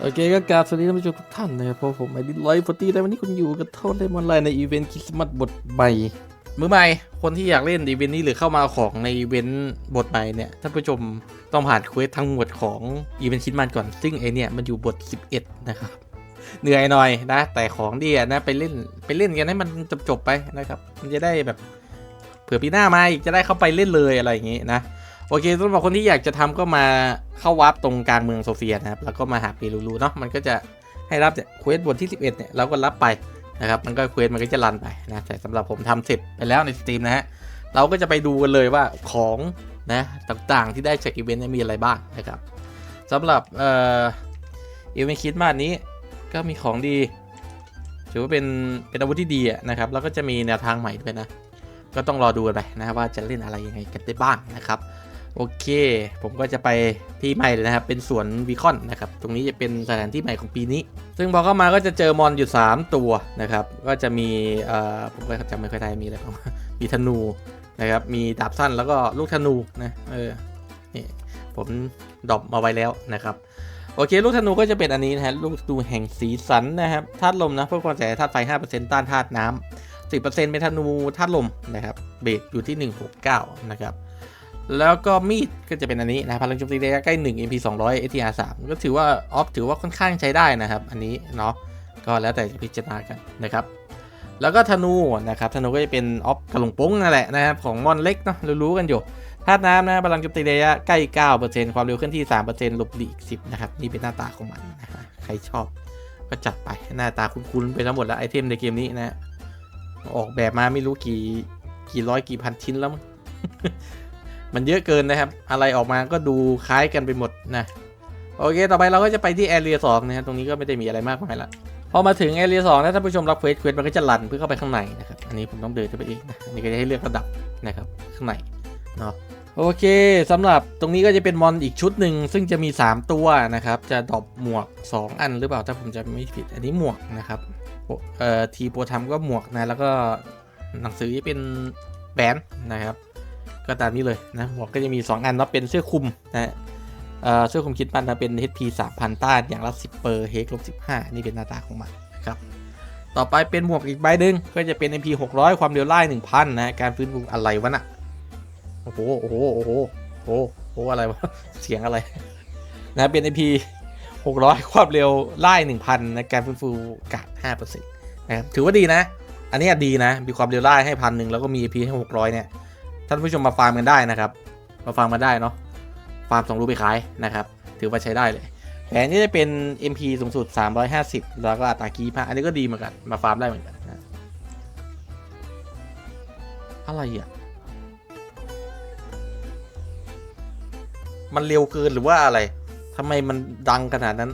โอเคก็กราบสวัสดีท่านผู้ชมทุกท่านนะครับเพราะผมไอดิร้อยปตีแล้ววันนี้คุณอยู่กับโทษเลมอนไลน์ในอีเวนต์คริสต์มาสบทใหม่มือใหม่คนที่อยากเล่นอีเวนต์นี้หรือเข้ามาเอาของในอีเวนต์บทใหม่เนี่ยท่านผู้ชมต้องผ่านเควสทั้งหมดของอีเวนต์คริสต์มาสก่อนซึ่งไอเนี่ยมันอยู่บท 11 นะครับ เหนื่อยหน่อยนะ แต่ของดีนะไปเล่นไปเล่นกันให้มันจบๆไปนะครับ มันจะได้แบบเผื่อปีหน้ามาอีกจะได้เข้าไปเล่นเลยอะไรอย่างงี้นะ โอเคสำหรับคนที่อยากจะทำก็มาเข้าวับตรงกลางเมืองโซเฟียนะครับ แล้วก็มาหาเปรูรูเนาะมันก็จะให้รับเนี่ยเควสบทที่ 11เนี่ยเราก็รับไปนะครับ มันก็เควสมันก็จะรันไปนะแต่สำหรับผมทำเสร็จไปแล้วในสตรีมนะฮะเราก็จะไปดูกันเลยว่าของนะต่างๆที่ได้จากอีเวนต์เนี่ยมีอะไรบ้างนะครับสำหรับเอ่ออีเวนต์คิดมาสนี้ก็มีของดีถือว่าเป็นเป็นอาวุธที่ดีนะครับ แล้วก็จะมีแนวทางใหม่ด้วยนะ ก็ต้องรอดูกันไปนะว่าจะเล่นอะไรยังไงกันได้บ้างนะครับ โอเค ผมก็จะไปที่ใหม่เลยนะครับ เป็นสวนวีคอนนะครับ ตรงนี้จะเป็นสถานที่ใหม่ของปีนี้ ซึ่งพอเข้ามาก็จะเจอมอนอยู่ 3 ตัวนะครับ ก็จะมีเอ่อผมก็จำไม่ค่อยได้มีอะไรบ้างมีธนูนะครับ มีดาบสั้นแล้วก็ลูกธนูนะเออนี่ผมดรอปมาไว้แล้วนะครับโอเค ลูกธนูก็จะเป็นอันนี้นะฮะลูกธนูแห่งสีสันนะครับธาตุลมนะเพื่อความแสธาตุไฟ 5%ต้านธาตุน้ำ10%เป็นธนูธาตุลมนะครับเบสอยู่ที่ 169 นะครับ แล้วก็มีดก็จะเป็นอันนี้นะพลังโจมตีระยะใกล้1 MP 200 ATR 3ก็ถือว่าออฟถือว่าค่อนข้างใช้ได้นะครับ อันนี้เนาะก็แล้วแต่จะพิจารณากันนะครับ แล้วก็ธนูนะครับธนูก็จะเป็นออฟกระหลงป้งนั่นแหละนะครับของมอนเล็กเนาะรู้ๆกันอยู่ธาตุน้ำนะพลังโจมตีระยะใกล้ 9%ความเร็วเคลื่อนที่ 3%หลบหลีก 10 นะครับ นี่เป็นหน้าตาของมันนะฮะใครชอบก็จัดไปหน้าตาคุ้นๆไปทั้งหมดแล้วไอเทมในเกมนี้นะ ออกแบบมาไม่รู้กี่กี่ร้อยกี่พันชิ้นแล้วมั้ง มันเยอะเกินนะครับ อะไรออกมาก็ดูคล้ายกันไปหมดนะ โอเค ต่อไปเราก็จะไปที่แอเรียสองนะครับ ตรงนี้ก็ไม่ได้มีอะไรมากมายละพอมาถึงแอเรียสองนะท่านผู้ชมรับเควสเควสมันก็จะรันเพื่อเข้าไปข้างในนะครับ อันนี้ผมต้องเดินเข้าไปเองนะนนี้ก็จะให้เลือกระดับนะครับข้างในเนาะโอเคสำหรับตรงนี้ก็จะเป็นมอนอีกชุดหนึ่งซึ่งจะมี 3 ตัวนะครับ จะดอปหมวก 2 อันหรือเปล่าถ้าผมจะไม่ผิดอันนี้หมวกนะครับเอ่อทีโปรทำก็หมวกนะแล้วก็หนังสือเป็นแบนนะครับ ก็ตามนี้เลยนะหมวกก็จะมี 2 อันเนาะเป็นเสื้อคลุมนะเสื้อคลุมคิดมันนะเป็น HP 3,000 ต้านอย่างละ10เปอร์เฮกลบ15 นี่เป็นหน้าตาของมันนะครับต่อไปเป็นหมวกอีกใบหนึ่งก็จะเป็น MP 600 ความเร็วไล่1,000 นะการฟื้นฟูอะไรวะน่ะโอ้โหโอ้โหโอ้โหโอ้โหโอ้โหอะไรวะเสียงอะไรนะเป็น MP 600 ความเร็วไล่1,000นะการฟื้นฟูกาด5%นะครับถือว่าดีนะ อันนี้ดีนะมีความเร็วไล่ให้พันหนึ่งแล้วก็มี AP ให้600เนี่ย ท่านผู้ชมมาฟาร์มกันได้นะครับ มาฟาร์มมาได้เนาะฟาร์มสองรูปไปขายนะครับ ถือว่าใช้ได้เลยแผนนี้จะเป็น MP สูงสุด 350 แล้วก็อัตราคีพาอันนี้ก็ดีเหมือนกัน มาฟาร์มได้เหมือนกันนะอะไรอะ มันเร็วเกินหรือว่าอะไรทำไมมันดังขนาดนั้น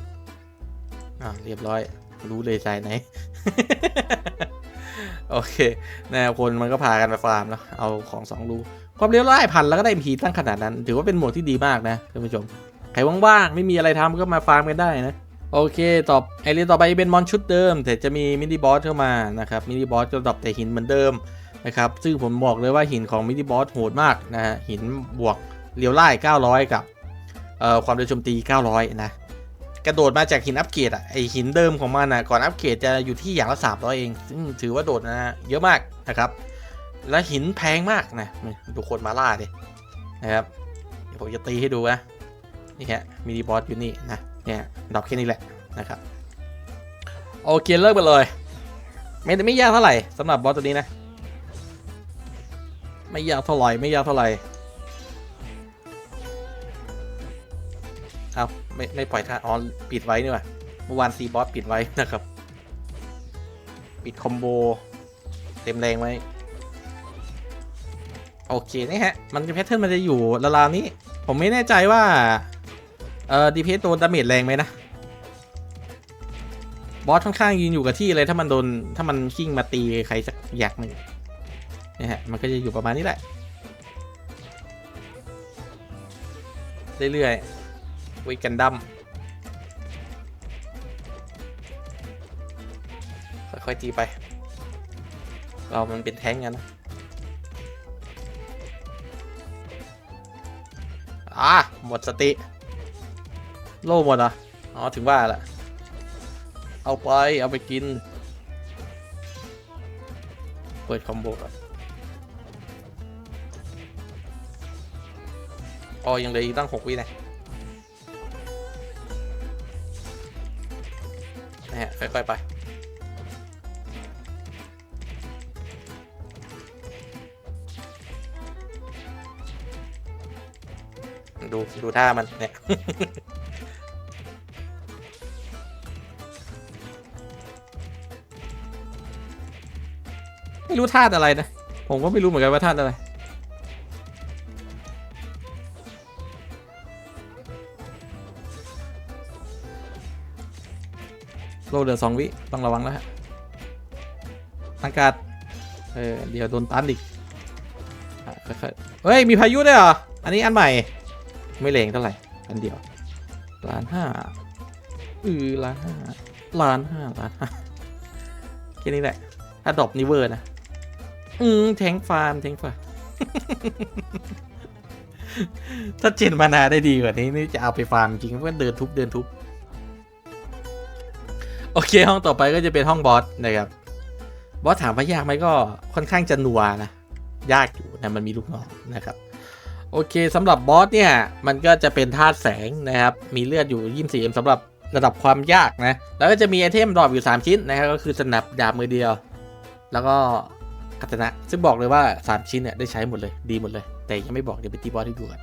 อ่าเรียบร้อย รู้เลยใจไหน โอเคนะคนมันก็พากันไปฟาร์มแล้วเอาของสองรูความเร็วไล่พันแล้วก็ได้พีตั้งขนาดนั้น ถือว่าเป็นโหมดที่ดีมากนะท่านผู้ชม ใครว่างๆไม่มีอะไรทำก็มาฟาร์มกันได้นะ โอเคต่อไอเรียนต่อไปเป็นมอนชุดเดิม แต่จะมีมินิบอสเข้ามานะครับมินิบอสจะดรอปแต่หินเหมือนเดิมนะครับซึ่งผมบอกเลยว่าหินของมินิบอสโหดมากนะฮะหินบวกเรียวไล่900 กับเอ่อความเร็วโจมตี 900 นะ กระโดดมาจากหินอัปเกรดอะไอหินเดิมของมันอะก่อนอัปเกรดจะอยู่ที่อย่างละ300เอง ซึ่งถือว่าโดดนะฮะเยอะมากนะครับ และหินแพงมากนะดูคนมาล่าดินะครับเดี๋ยวผมจะตีให้ดูนะนี่ฮะมินิบอสอยู่นี่นะเนี่ยดอกแค่นี้แหละนะครับโอเคเลิกไปเลย ไม่ไม่ยากเท่าไหร่สำหรับบอสตัวนี้นะ ไม่ยากเท่าไหร่ไม่ยากเท่าไหร่เอา ไม่ไม่ปล่อยท่าอ๋อปิดไว้นี่ว่าเมื่อวานซีบอสปิดไว้นะครับ ปิดคอมโบ เต็มแรงไว้โอเคนี่ฮะ มันแพทเทิร์นมันจะอยู่ราวๆนี้ ผมไม่แน่ใจว่า เอ่อดีเพสโดนดาเมจแรงไหมนะ บอสค่อนข้างยืนอยู่กับที่เลยถ้ามันโดน ถ้ามันขิ้งมาตีใครสักอยางหนึ่งนี่ฮะ มันก็จะอยู่ประมาณนี้แหละ เรื่อยๆ วิกันดัมค่อยๆตีไป เรามันเป็นแท้งกันนะอะหมดสติ โล่หมดเหรอะอ๋อ ถึงว่าละเอาไป เอาไปกิน เปิดคอมโบก่อนอ๋อยังเหลืออีกตั้งหกวินะ นะฮะค่อยๆไปดู ดูท่ามัน เนี่ย ไม่รู้ท่าอะไรนะ ผมก็ไม่รู้เหมือนกันว่าท่าอะไร โลเหลือสองวิต้องระวังแล้วฮะอากาศเออเดี๋ยวโดนตันอีกอะค่อยๆเฮ้ย มีพายุด้วยเหรอ อันนี้อันใหม่ ไม่เลงเท่าไหร่ อันเดียวล้านห้าอือล้านห้าล้านห้าล้านห้าแค่นี้แหละถ้าดรอปนิเวอร์นะ อืมแทงฟาร์มแทงฟาร์มถ้าเจนมานาได้ดีกว่านี้นี่จะเอาไปฟาร์มจริงเพราะว่าเดินทุบเดินทุบ โอเคห้องต่อไปก็จะเป็นห้องบอสนะครับ บอสถามว่ายากไหมก็ค่อนข้างจะนัวนะ ยากอยู่นะมันมีลูกน้องนะครับ โอเคสำหรับบอสเนี่ย มันก็จะเป็นธาตุแสงนะครับ มีเลือดอยู่24 m สำหรับระดับความยากนะ แล้วก็จะมีไอเทมดรอปอยู่ 3 ชิ้นนะครับก็คือสนับดาบมือเดียว แล้วก็กัตนะ ซึ่งบอกเลยว่า 3 ชิ้นเนี่ยได้ใช้หมดเลยดีหมดเลย แต่ยังไม่บอกเดี๋ยวไปตีบอสให้ดูก่อน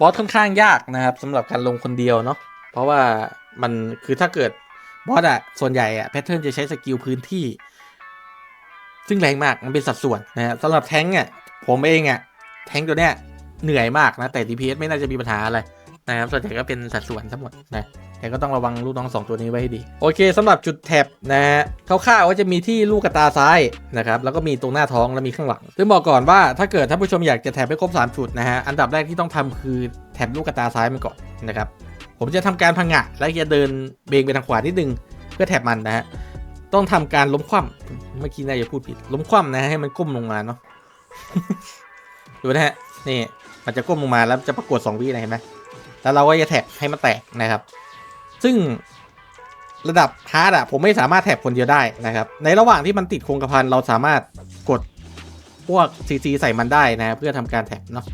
บอสค่อนข้างยากนะครับสำหรับการลงคนเดียวเนาะเพราะว่ามันคือถ้าเกิด บอสอะส่วนใหญ่อะแพทเทิร์นจะใช้สกิลพื้นที่ ซึ่งแรงมากมันเป็นสัดส่วนนะฮะสำหรับแท้งอะผมเองอะแท้งตัวเนี้ยเหนื่อยมากนะแต่ DPS ไม่น่าจะมีปัญหาอะไรนะครับส่วนใหญ่ก็เป็นสัดส่วนทั้งหมดนะแต่ก็ต้องระวังลูกน้องสองตัวนี้ไว้ให้ดี โอเคสำหรับจุดแท็บนะฮะคร่าวๆว่าจะมีที่ลูกกระตาซ้ายนะครับแล้วก็มีตรงหน้าท้องแล้วมีข้างหลังซึ่งบอกก่อนว่าถ้าเกิดท่านผู้ชมอยากจะแท็บให้ครบ3จุดนะฮะอันดับแรกที่ต้องทำคือแท็บลูกกระตาซ้ายมันก่อนนะครับ ผมจะทำการพังงะ และจะเดินเบงไปทางขวานิดนึง เพื่อแท็บมันนะฮะ ต้องทำการล้มคว่ำเมื่อกี้นายจะพูดผิด ล้มคว่ำนะฮะให้มันก้มลงมาเนาะ ดูนะฮะ นี่มันจะก้มลงมาแล้วจะปรากฏสองวินะเห็นไหมแล้วเราก็จะแท็บให้มันแตกนะครับ ซึ่งระดับฮาร์ดอะผมไม่สามารถแท็บคนเดียวได้นะครับ ในระหว่างที่มันติดโครงกระพันเราสามารถกดพวกซีซีใส่มันได้นะเพื่อทำการแท็บเนาะ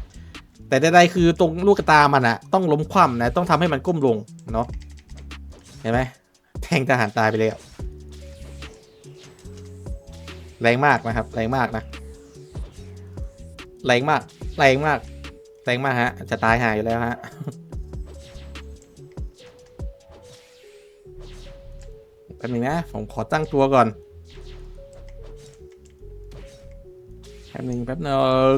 แต่ใดๆคือตรงลูกตามันอะต้องล้มคว่ำนะ ต้องทำให้มันก้มลงเนาะเห็นไหมแทงทหารตายไปเลยอะแรงมากนะครับ แรงมากนะแรงมากแรงมากแรงมากฮะ จะตายหายอยู่แล้วฮะแป๊บนึงนะ ผมขอตั้งตัวก่อนแป๊บนึงแป๊บนึง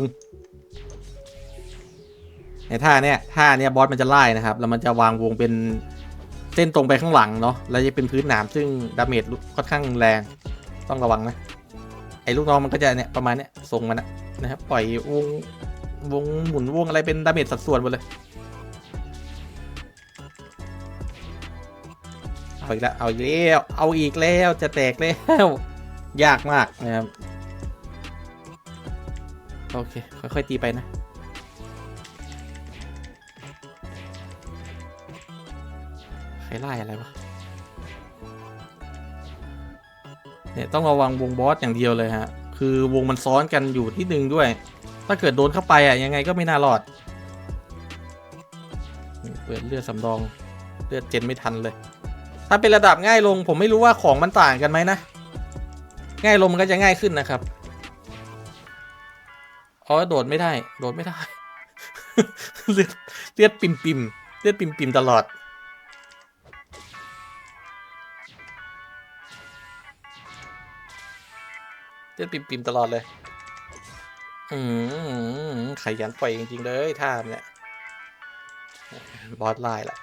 ในท่าเนี้ยท่าเนี้ยบอสมันจะไล่นะครับ แล้วมันจะวางวงเป็นเส้นตรงไปข้างหลังเนาะ แล้วจะเป็นพื้นหนามซึ่งดาเมจค่อนข้างแรง ต้องระวังนะ ไอ้ลูกน้องมันก็จะเนี่ยประมาณเนี้ยทรงมันนะนะครับปล่อยวงวงหมุนวงอะไรเป็นดาเมจสัดส่วนหมดเลย เอาอีกแล้ว เอาอีกแล้ว เอาอีกแล้วจะแตกแล้ว ยากมากนะครับ โอเค ค่อยๆตีไปนะ ครไล่อะไรวะ เนี่ยต้องระวังวงบอสอย่างเดียวเลยฮะ คือวงมันซ้อนกันอยู่ที่หนึ่งด้วย ถ้าเกิดโดนเข้าไปอะยังไงก็ไม่น่ารอด เปิดเลือดสำรอง เลือดเจนไม่ทันเลย ถ้าเป็นระดับง่ายลงผมไม่รู้ว่าของมันต่างกันไหมนะ ง่ายลงมันก็จะง่ายขึ้นนะครับอ๋อโดดไม่ได้ โดดไม่ได้ เลือดเลือดปิ่มปิมเลือดปิ่มปิมตลอด เลือดปิ่มๆตลอดเลย อืมขยันปล่อยจริงๆเลยท่าเนี่ย บอสไล่ละ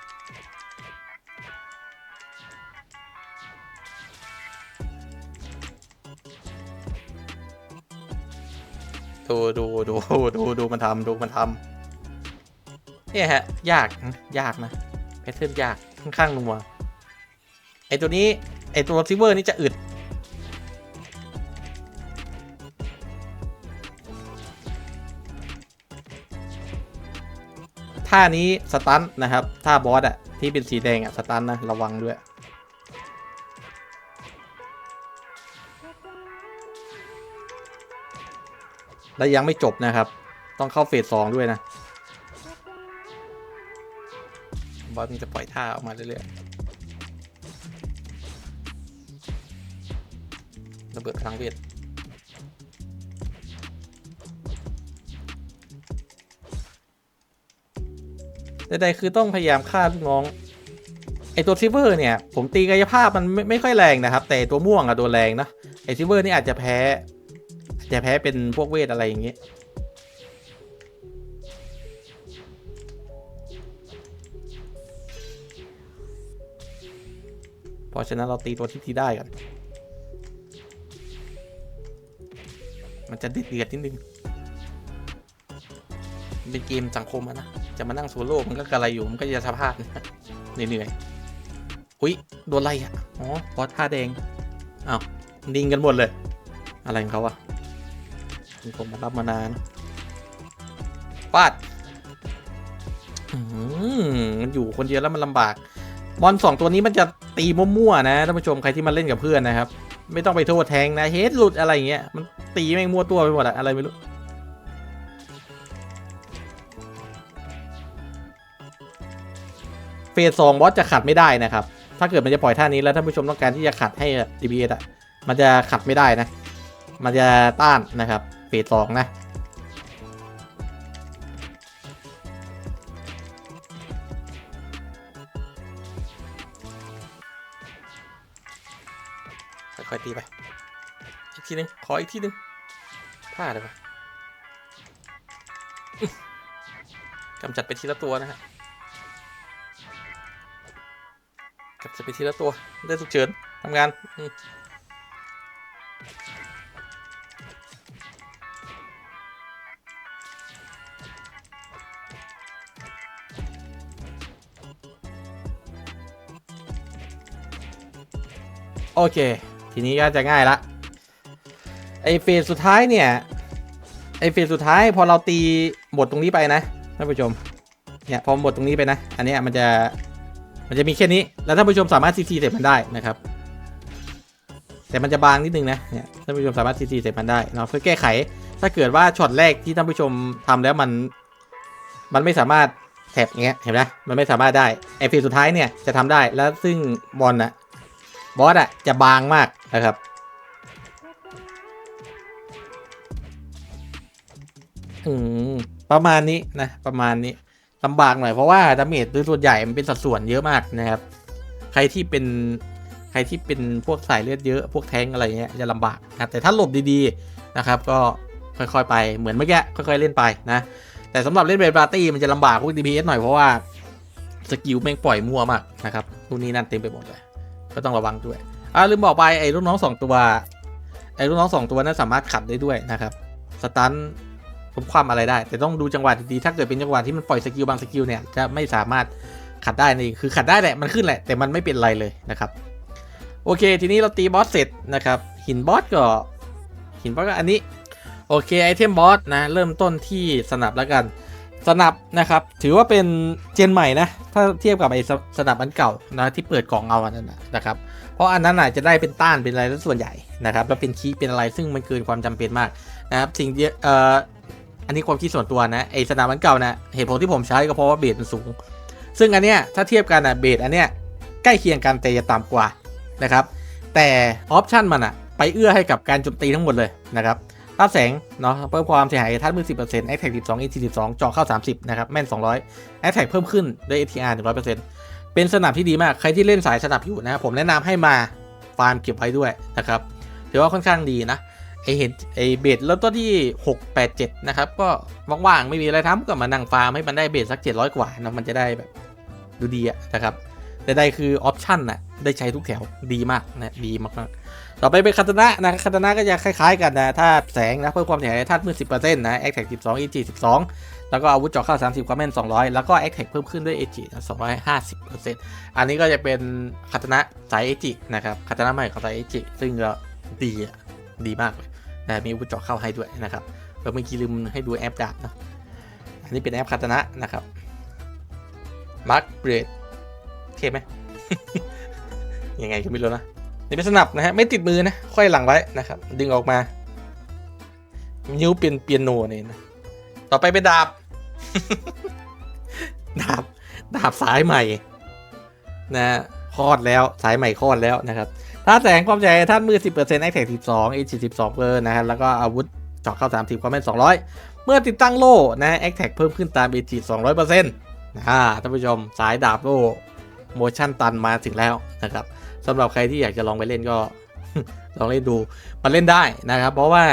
ดูดูดูดูดูมันทำดูมันทำเนี่ยฮะ ยากยากนะแพทเทิร์นยากค่อนข้างนัวไอตัวนี้ ไอตัวซิเวอร์นี่จะอึด ท่านี้สตันนะครับท่าบอสอะที่เป็นสีแดงอะสตันนะระวังด้วยและยังไม่จบนะครับ ต้องเข้าเฟสสองด้วยนะบอสมันจะปล่อยท่าออกมาเรื่อยๆระเบิดพลังเวท ใดๆคือต้องพยายามฆ่าลูกน้องไอตัวซิเวอร์เนี่ย ผมตีกายภาพมันไม่ไม่ค่อยแรงนะครับ แต่ตัวม่วงอะตัวแรงนะไอซิเวอร์นี่อาจจะแพ้อาจจะแพ้เป็นพวกเวทอะไรอย่างเงี้ยเพราะฉะนั้นเราตีตัวที่ตีได้กันมันจะเดือดๆนิดนึง เป็นเกมสังคมอะนะ จะมานั่งโซโล่มันก็กระไรอยู่มันก็จะสภาพนเหนื่อยๆอุ้ยโดนอะไรอะอ๋อบอสท่าแดงอ้าวดิงกันหมดเลย อะไรของเขาอะผมมารับมานานปาดอื้อหือมันอยู่คนเดียวแล้วมันลำบากบอลสองตัวนี้มันจะตีมั่วๆนะท่านผู้ชมใครที่มาเล่นกับเพื่อนนะครับ ไม่ต้องไปโทษแทงนะเฮดหลุดอะไรเงี้ยมันตีแม่งมั่วตัวไปหมดอะอะไรไม่รู้ เฟสสองบอสจะขัดไม่ได้นะครับ ถ้าเกิดมันจะปล่อยท่านี้แล้วท่านผู้ชมต้องการที่จะขัดให้ DPS อะมันจะขัดไม่ได้นะ มันจะต้านนะครับเฟสสองนะค่อยๆตีไป อีกทีหนึง ขออีกทีหนึงพลาดเลยปะกำจัดไปทีละตัวนะฮะ กลับจะไปทีละตัวได้สุกเฉินทำงานโอเค ทีนี้ก็จะง่ายละ ไอเฟสสุดท้ายเนี่ย ไอเฟสสุดท้ายพอเราตีบทตรงนี้ไปนะท่านผู้ชม เนี่ยพอหมดตรงนี้ไปนะ อันนี้มันจะ มันจะมีแค่นี้ แล้วท่านผู้ชมสามารถซีซีเสร็จมันได้นะครับ แต่มันจะบางนิดนึงนะ เนี่ยท่านผู้ชมสามารถซีซีเสร็จมันได้เนาะเพื่อแก้ไข ถ้าเกิดว่าช็อตแรกที่ท่านผู้ชมทำแล้วมัน มันไม่สามารถแถบเงี้ยเห็นไหมมันไม่สามารถได้ไอเฟสสุดท้ายเนี่ยจะทำได้ แล้วซึ่งบอลอะบอสอะจะบางมากนะครับอืมประมาณนี้นะประมาณนี้ ลำบากหน่อยเพราะว่าดาเมจโดยส่วนใหญ่มันเป็นสัดส่วนเยอะมากนะครับ ใครที่เป็นใครที่เป็นพวกสายเลือดเยอะพวกแทงอะไรเงี้ยจะลำบากนะแต่ถ้าหลบดีๆนะครับ ก็ค่อยๆไปเหมือนเมื่อกี้ค่อยๆเล่นไปนะแต่สำหรับเล่นเบรดปาร์ตี้มันจะลำบากพวก DPS หน่อยเพราะว่าสกิลแม่งปล่อยมั่วมากนะครับนู่นนี่นั่นเต็มไปหมดเลยก็ต้องระวังด้วยอ่าลืมบอกไปไอ้ลูกน้องสองตัวไอ้ลูกน้องสองตัวนั้นสามารถขัดได้ด้วยนะครับสตัน ผมความอะไรได้ แต่ต้องดูจังหวะดีๆถ้าเกิดเป็นจังหวะที่มันปล่อยสกิลบางสกิลเนี่ยจะไม่สามารถขัดได้นี่คือขัดได้แหละมันขึ้นแหละแต่มันไม่เป็นไรเลยนะครับโอเค ทีนี้เราตีบอสเสร็จนะครับหินบอสก็หินบอสก็อันนี้โอเคไอเทมบอสนะเริ่มต้นที่สนับแล้วกันสนับนะครับถือว่าเป็นเจนใหม่นะถ้าเทียบกับไอสสนับอันเก่านะที่เปิดกล่องเอาอันนั้นนะครับเพราะอันนั้นอาจจะได้เป็นต้านเป็นอะไรส่วนใหญ่นะครับแล้วเป็นคีเป็นอะไรซึ่งมันเกินความจำเป็นมากนะครับสิ่งเดียวเอ่อ อันนี้ความคิดส่วนตัวนะไอสนามอันเก่านะเหตุผลที่ผมใช้ก็เพราะว่าเบสมันสูง ซึ่งอันเนี้ยถ้าเทียบกันอะเบสอันเนี้ยใกล้เคียงกันแต่จะต่ำกว่านะครับ แต่ออปชันมันอะไปเอื้อให้กับการโจมตีทั้งหมดเลยนะครับรับแสงเนาะเพิ่มความเสียหายทัดมือ 10% a t t a c 12 e 12เจาะเข้า 30 นะครับ แม่น 200 a t t a c เพิ่มขึ้นด้วย ATR 100%เป็นสนับที่ดีมาก ใครที่เล่นสายสนับอยู่นะครับผมแนะนำให้มาฟาร์มเก็บไว้ด้วยนะครับถือว่าค่อนข้างดีนะ ไอเห็นไอเบสเริ่มต้นที่ 687 นะครับ ก็ว่างๆไม่มีอะไรทำก็มานั่งฟาร์มให้มันได้เบสสัก 700 กว่านะมันจะได้แบบดูดีอะนะครับแต่ใดคือออปชั่นนะได้ใช้ทุกแถวดีมากนะดีมากๆต่อไปเป็นคาตนะนะคาตนะก็จะคล้ายๆกันนะถ้าแสงนะเพิ่มความเสียหายธาตุมืด10%นะ a t t a c 12 EG 12 แล้วก็อาวุธจาะเข้า 30 ความแม่น 200 แล้วก็ a t t a c เพิ่มขึ้นด้วย AG นะ250%อันนี้ก็จะเป็นคาตนะสาย AG นะครับคาตนะใหม่ของสาย AG ซึ่งก็ดีอะดีมากเลย นะมีอาวุธเจาะเข้าให้ด้วยนะครับแล้วเมื่อกี้ลืมให้ดูแอปดาบนะอันนี้เป็นแอปคาตนะนะครับมาร์กเบรดเท่ไหมยังไงก็ไม่รู้นะนี่เป็นสนับนะฮะไม่ติดมือนะค่อยหลังไว้นะครับ ดึงออกมา นิ้วเป็นเปียโนเนี่ยนะต่อไปเป็นดาบ ดาบ ดาบสายใหม่ นะคลอดแล้วสายใหม่คลอดแล้วนะครับ ถ้าแสงความใจท่านมือ 10% a c t a c 12 a 12เปอร์นะฮะแล้วก็อาวุธเจาะเข้า 30 ความแม่น 200 เมื่อติดตั้งโล่นะ a c t a c เพิ่มขึ้นตาม a 200%อ่าท่านผู้ชมสายดาบโล่โมชั่นตันมาถึงแล้วนะครับสำหรับใครที่อยากจะลองไปเล่นก็ลองเล่นดูมันเล่นได้นะครับ เพราะว่า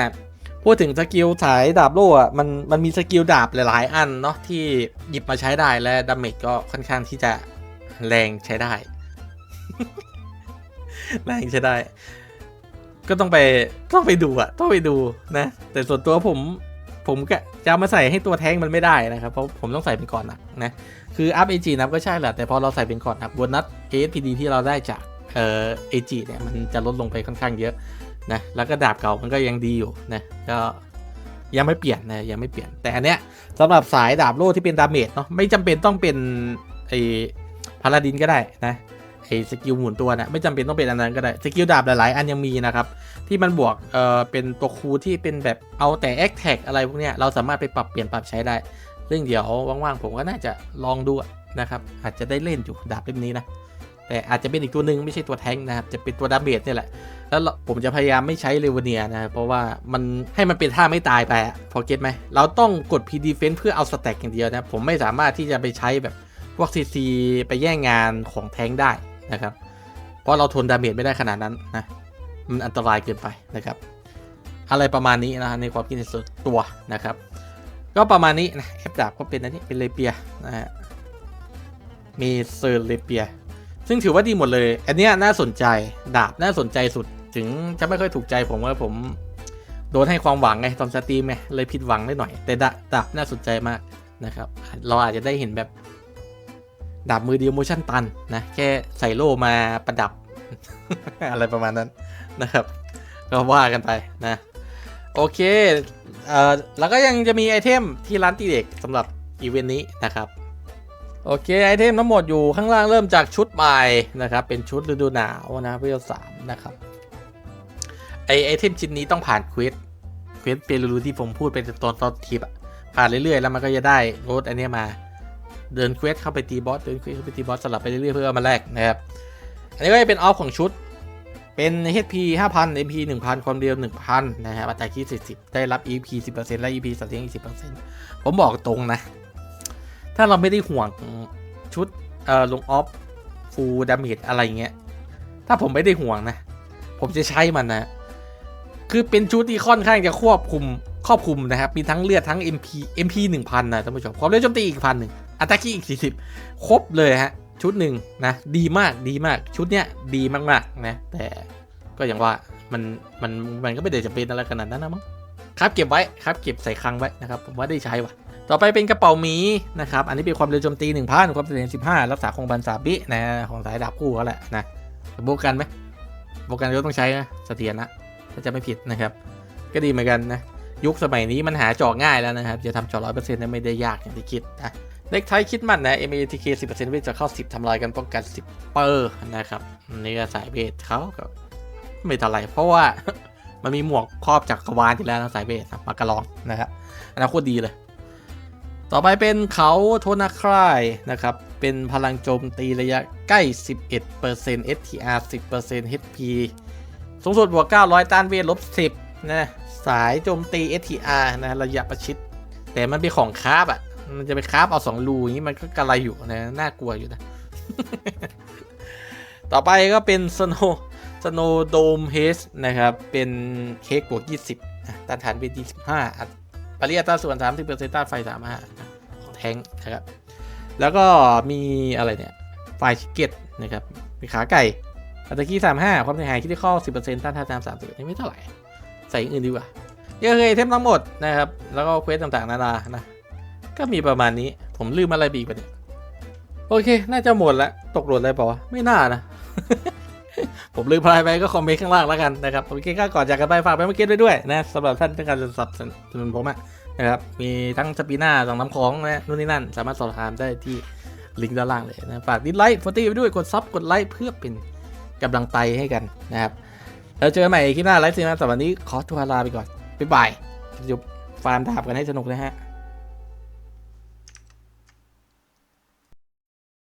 พูดถึงสกิลสายดาบโล่อะมันมันมีสกิลดาบหลายๆ อันเนาะที่หยิบมาใช้ได้และดาเมจก็ค่อนข้างที่จะแรงใช้ได้ แรงใช้ได้ ก็ต้องไปต้องไปดูอะต้องไปดูนะ แต่ส่วนตัวผมผมก็จะามาใส่ให้ตัวแท้งมันไม่ได้นะครับ เพราะผมต้องใส่เป็นก่อนหนักนะ คืออัพเอจีนับก็ใช่แหละ แต่พอเราใส่เป็นก่อนหนักบนนัด ASPD ที่เราได้จากเอ่อเอจีเนี่ยมันจะลดลงไปค่อนข้างเยอะนะ แล้วก็ดาบเก่ามันก็ยังดีอยู่นะ ก็ยังไม่เปลี่ยนนะยังไม่เปลี่ยน แต่อันเนี้ยสำหรับสายดาบโล่ที่เป็นดาเมจเนาะไม่จำเป็นต้องเป็นไอพาราดินก็ได้นะ ไอ้สกิลหมุนตัวนะไม่จำเป็นต้องเป็นอันนั้นก็ได้สกิลดาบหลายๆ อันยังมีนะครับ ที่มันบวกเอ่อเป็นตัวคูที่เป็นแบบเอาแต่แอคแท็กอะไรพวกเนี้ยเราสามารถไปปรับเปลี่ยนปรับใช้ได้ ซึ่งเดี๋ยวว่างๆ ผมก็น่าจะลองดูนะครับ อาจจะได้เล่นอยู่ดาบเล่มนี้นะแต่อาจจะเป็นอีกตัวหนึ่งไม่ใช่ตัวแท้งนะครับ จะเป็นตัวดาเมจเนี่ยแหละ แล้วผมจะพยายามไม่ใช้เลเวเนียนะเพราะว่ามันให้มันเป็นท่าไม่ตายไปอะพอเก็ตไหม เราต้องกด P defense เพื่อเอาสแต็กอย่างเดียวนะ ผมไม่สามารถที่จะไปใช้แบบพวกซีซีไปแย่งงานของแท้งได้ นะครับ เพราะเราทนดาเมจไม่ได้ขนาดนั้นนะ มันอันตรายเกินไปนะครับ อะไรประมาณนี้นะฮะในความคิดเห็นส่วนตัวนะครับ ก็ประมาณนี้นะแอปดาบก็เป็นอันนี้เป็นเลเปียนะฮะ มีเซอร์เลเปีย ซึ่งถือว่าดีหมดเลย อันนี้น่าสนใจดาบน่าสนใจสุด ถึงจะไม่ค่อยถูกใจผมว่าผมโดนให้ความหวังไงตอนสตรีมไงเลยผิดหวังได้หน่อย แต่ดาบน่าสนใจมากนะครับ เราอาจจะได้เห็นแบบ ดาบมือเดียวโมชั่นตันนะแค่ใส่โล่มาประดับ อะไรประมาณนั้นนะครับ ก็ว่ากันไปนะ โอเคเอ่อแล้วก็ยังจะมีไอเทมที่ร้านตีเด็กสำหรับอีเวนต์นี้นะครับ โอเคไอเทมทั้งหมดอยู่ข้างล่างเริ่มจากชุดใหม่นะครับ เป็นชุดฤดูหนาวนะเวลสามนะครับไอไอเทมชิ้นนี้ต้องผ่านเควสเควสเปรูที่ผมพูดเป็นตอนตอนคลิปผ่านเรื่อยๆ แล้วมันก็จะได้รถอันนี้มา เดินเควสเข้าไปตีบอสเดินเควสเข้าไปตีบอสสลับไปเรื่อยๆเพื่อมาแลกนะครับอันนี้ก็จะเป็นออฟของชุดเป็น HP 5,000 MP 1,000 ความเร็ว 1,000 นะครับอัตราคี40 ได้รับ EP 10%และ EP สเตียงอีก10%ผมบอกตรงนะ ถ้าเราไม่ได้ห่วงชุดเอ่อลงออฟฟูลดาเมจอะไรเงี้ย ถ้าผมไม่ได้ห่วงนะ ผมจะใช้มันนะ คือเป็นชุดที่ค่อนข้างจะควบคุมครอบคุมนะครับ มีทั้งเลือดทั้ง MP MP 1000 นะท่านผู้ชมความเร็วโจมตีอีกพันหนึ่ง อัตราคีอีก 40 ครบเลยฮะ ชุดหนึ่งนะ ดีมากดีมากชุดเนี้ยดีมากๆนะแต่ก็อย่างว่ามันมันมันก็ไม่ได้จะเป็นอะไรขนาดนั้นนะมั้งครับเก็บไว้ครับเก็บใส่คลังไว้นะครับผมว่าได้ใช้ว่ะต่อไปเป็นกระเป๋าหมีนะครับอันนี้เป็นความเร็วโจมตี1,000ความเสถียร15รักษาคงบันสาบินะของสายดาบคู่เขาแหละนะโบวกกันไหมโบวกกันก็ต้องใช้นะเสถียรนะถ้าจะไม่ผิดนะครับ ก็ดีเหมือนกันนะยุคสมัยนี้มันหาจอกง่ายแล้วนะครับ จะทำจอร้อยเปอร์เซ็นต์ไม่ได้ยากอย่างที่คิดนะ เล็กไทยคิดมันนะ MATK 10%เวทจะเข้า 10ทำลายกันป้องกัน 10 เปอร์นะครับนี่ก็สายเบสเขาก็ไม่เท่าไรเพราะว่ามันมีหมวกครอบจากกรวาลที่แล้วนะสายเบสมากระลองนะครับอันนั้นโคตรดีเลย ต่อไปเป็นเขาโทนาคลายนะครับ เป็นพลังโจมตีระยะใกล้ 11% STR 10% HP สูงสุดบวก 900 ต้านเวทลบ 10 นะ สายโจมตี STR นะ ระยะประชิด แต่มันเป็นของคาบอะ มันจะไปคราบเอา2รูอย่างนี้มันก็กระไรอยู่นะ น่ากลัวอยู่นะ ต่อไปก็เป็น Snow Snow Dome Haze นะครับ เป็นเค้กบวก20อะต้านทานเวท25อัตปริยัตราส่วน30%ต้านไฟ35นะของแท้งนะครับ แล้วก็มีอะไรเนี่ยไฟชิเก็ตนะครับ มีขาไก่อัตราคี35ความเสียหายคิดได้ข้อ10%ต้านทานตาม30นี่ไม่เท่าไหร่ ใส่อื่นดีกว่านี่ก็คือไอเทมทั้งหมดนะครับ แล้วก็เควสต่างๆนานานะ ก็มีประมาณนี้ ผมลืมอะไรไปอีกปะเนี่ยโอเค น่าจะหมดแล้วตกหล่นอะไรเปล่าวะไม่น่านะ ผมลืมอะไรไปก็คอมเมนต์ข้างล่างแล้วกันนะครับ โอเคก็ก่อนจากกันไปฝากไปเมื่อกี้ไว้ด้วยนะสำหรับท่านที่ต้องการจะสนับสนุนผมอะนะครับ มีทั้งสปีน่าสองน้ำของนะนู่นนี่นั่น สามารถสอบถามได้ที่ลิงก์ด้านล่างเลยนะฝากดิสไลค์ฟอร์ตี้ไปด้วยกดซับกดไลค์เพื่อเป็นกำลังใจให้กันนะครับแล้วเจอกันใหม่คลิปหน้าไลฟ์ซีนะสำหรับวันนี้ขอตัวลาไปก่อนบ๊ายบายหยุดฟาร์มดาบกันให้สนุกนะฮะ